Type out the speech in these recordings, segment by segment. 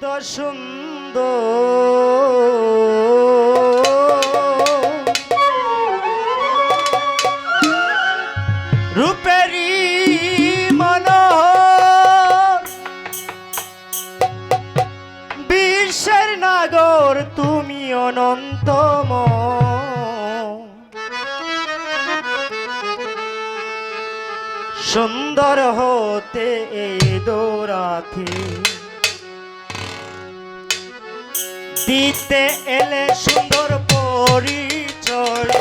তো সুন্দর। রূপেরি মন বিশ্বের নাগর তুমি অনন্তম। সুন্দর হতে এই দৌরাথী দিতে এলে সুন্দর পরিচয়।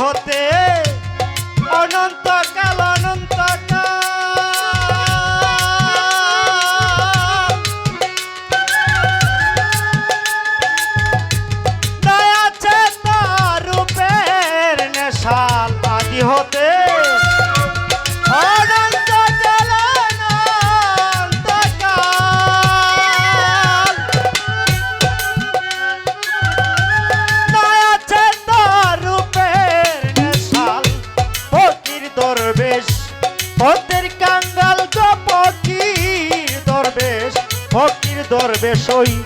হতে abençoe.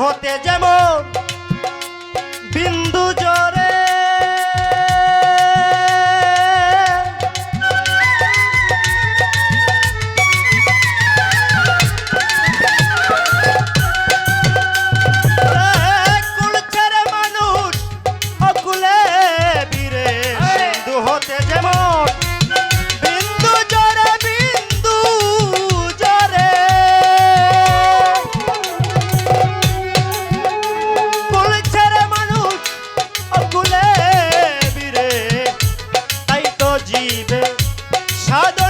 হতে যেমন বিন্দু passada.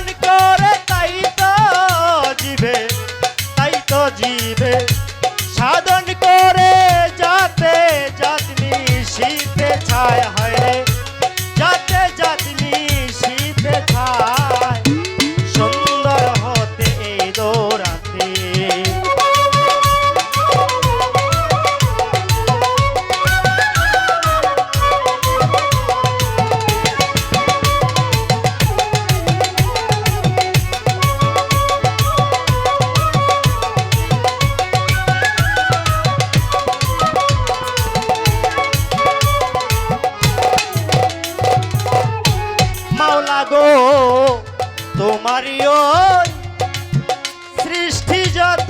তোমারই সৃষ্টি যত